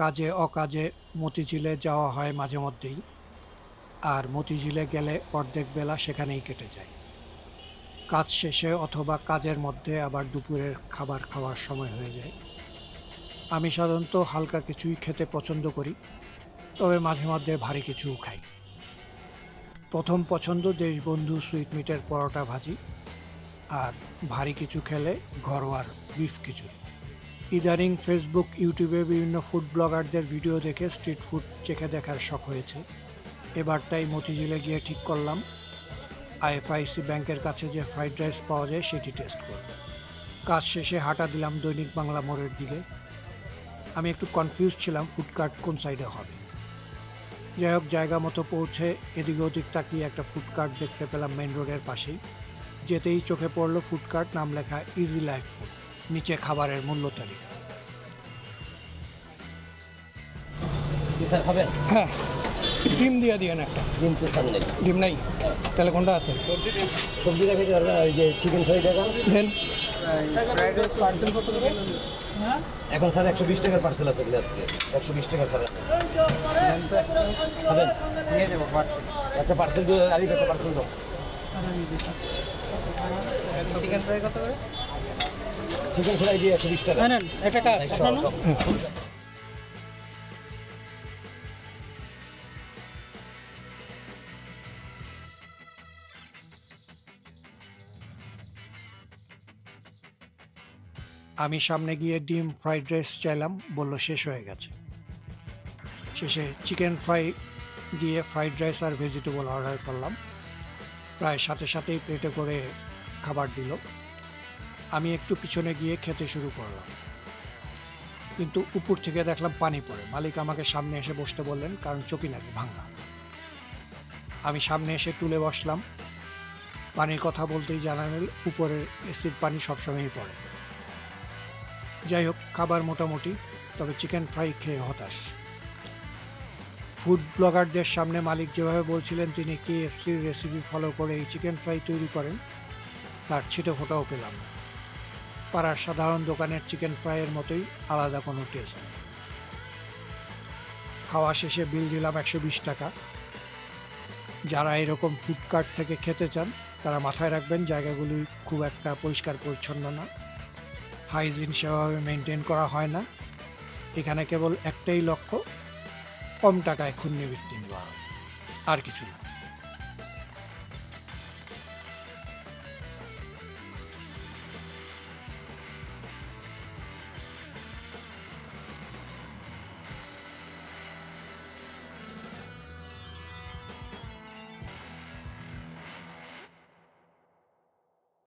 কাজে অকাজে মতিঝিলে যাওয়া হয় মাঝে মধ্যেই। আর মতিঝিলে গেলে অর্ধেক বেলা সেখানেই কেটে যায়। কাজ শেষে অথবা কাজের মধ্যে আবার দুপুরের খাবার খাওয়ার সময় হয়ে যায়। আমি সাধারণত হালকা কিছুই খেতে পছন্দ করি, তবে মাঝে মধ্যে ভারী কিছুও খাই। প্রথম পছন্দ দেশবন্ধু সুইট মিটের পরোটা ভাজি, আর ভারী কিছু খেলে ঘরোয়ার বিফ খিচুড়ি। ইদানিং ফেসবুক, ইউটিউবে বিভিন্ন ফুড ব্লগারদের ভিডিও দেখে স্ট্রিট ফুড চেখে দেখার শখ হয়েছে। এবার তাই মতিঝিলে গিয়ে ঠিক করলাম। আইএফআইসি ব্যাংকের কাছে যে ফ্রাইড রাইস পাওয়া যায় সেটি টেস্ট করব। কাজ শেষে হাঁটা দিলাম দৈনিক বাংলা মোড়ের দিকে। আমি একটু কনফিউজ ছিলাম ফুডকার্ট কোন সাইডে হবে। যাই হোক, জায়গা মতো পৌঁছে এদিক ওদিক তাকিয়ে একটা ফুডকার্ট দেখতে পেলাম মেন রোডের পাশেই। যেতেই চোখে পড়ল ফুডকার্ট নাম লেখা ইজি লাইফ ফুড নিচে খাবারের মূল্য তালিকা। হ্যাঁ। ডিম দিয়ে দিয়েন একটা। ডিম তো স্যার নেই। ডিম নাই? তাহলে কোনটা আছে? সবজি রেখে ওই যে চিকেন ফ্রাই দেখান দেন। এখন স্যার একশো বিশ টাকার পার্সেল আছে আজকে। একশো বিশ টাকা স্যার একটা পার্সেল দিয়ে আর একটা পার্সেল দাও। চিকেন ফ্রাই কত করে? চিকেন ফ্রাই দিয়ে একশো বিশ টাকা কার আমি সামনে গিয়ে ডিম ফ্রাইড রাইস চাইলাম বলল শেষ হয়ে গেছে। শেষে চিকেন ফ্রাই দিয়ে ফ্রাইড রাইস আর ভেজিটেবল অর্ডার করলাম। প্রায় সাথে সাথেই প্লেটে করে খাবার দিল। আমি একটু পিছনে গিয়ে খেতে শুরু করলাম। কিন্তু উপর থেকে দেখলাম পানি পড়ে। মালিক আমাকে সামনে এসে বসতে বললেন, কারণ চকি নাকি ভাঙা আমি সামনে এসে টুলে বসলাম। পানির কথা বলতেই জানালেন উপরের এসির পানি সবসময়ই পড়ে। যাই হোক, খাবার মোটামুটি, তবে চিকেন ফ্রাই খেয়ে হতাশ। ফুড ব্লগারদের সামনে মালিক যেভাবে বলছিলেন, তিনি কেএফসির রেসিপি ফলো করে এই চিকেন ফ্রাই তৈরি করেন, তার ছিটে ফোটাও পেলাম না। পাড়ার সাধারণ দোকানের চিকেন ফ্রাইয়ের মতোই আলাদা কোনো টেস্ট নেই। খাওয়া শেষে বিল দিলাম একশো বিশ টাকা। যারা এরকম ফুড কার্ট থেকে খেতে চান, তারা মাথায় রাখবেন জায়গাগুলি খুব একটা পরিষ্কার পরিচ্ছন্ন না। হাইজিন সেভাবে মেনটেন করা হয় না। এখানে কেবল একটাই লক্ষ্য, কম টাকায় ক্ষুণ্ণবৃত্তি নেওয়া। আর কিছু না।